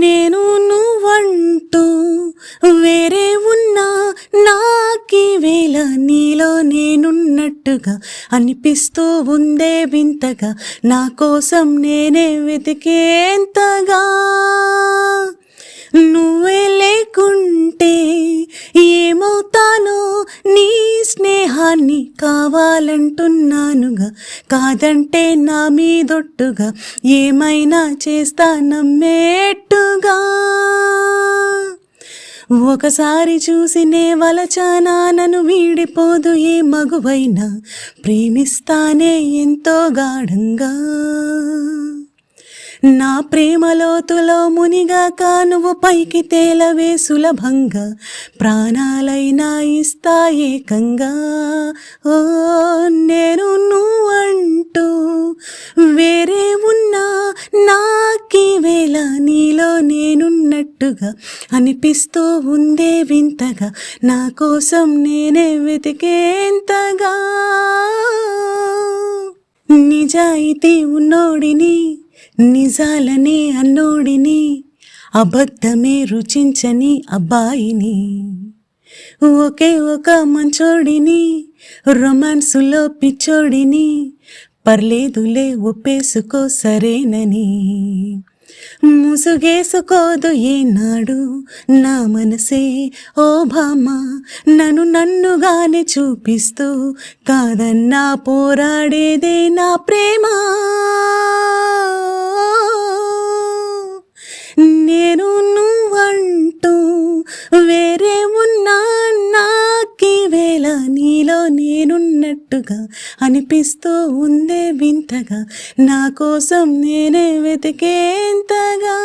నేను నువ్వంటూ వేరే ఉన్నా నాకి వేళ నీలో నేనున్నట్టుగా అనిపిస్తూ ఉందే వింతగా. నా కోసం నేనే వెతికేంతగా? కావాలంటున్నానుగా. కాదంటే నా మీదొట్టుగా. ఏమైనా చేస్తా నమ్మేట్టుగా. ఒకసారి చూసినే వలచానా నన్ను వీడిపోదు ఏ మగువైనా. ప్రేమిస్తానే ఎంతో గాఢంగా. నా ప్రేమలోతులో మునిగాక నువ్వు పైకి తేలవే సులభంగా. ప్రాణాలైనా ఇస్తా ఏకంగా. ఓ నేను నువ్వంటూ వేరే ఉన్నా. నాకీ వేళ నీలో నేనున్నట్టుగా అనిపిస్తూ ఉందే వింతగా. నా కోసం నేనే వెతికేంతగా. నిజాయితీ ఉన్నోడిని నిజాలనే అన్నోడిని అబద్ధమే రుచించని అబ్బాయిని. ఒకే ఒక మంచోడిని రొమాన్సులో పిచ్చోడిని పర్లేదులే ఒప్పేసుకో సరేనని. ముసుగేసుకోదు ఏనాడు నా మనసే ఓ భామ నన్ను నన్నుగానే చూపిస్తూ కాదన్నా పోరాడేదే నా ప్రేమ. ఇలా నీలో నేనున్నట్టుగా అనిపిస్తూ ఉందే వింతగా. నా కోసం నేనే వెతికేంతగా.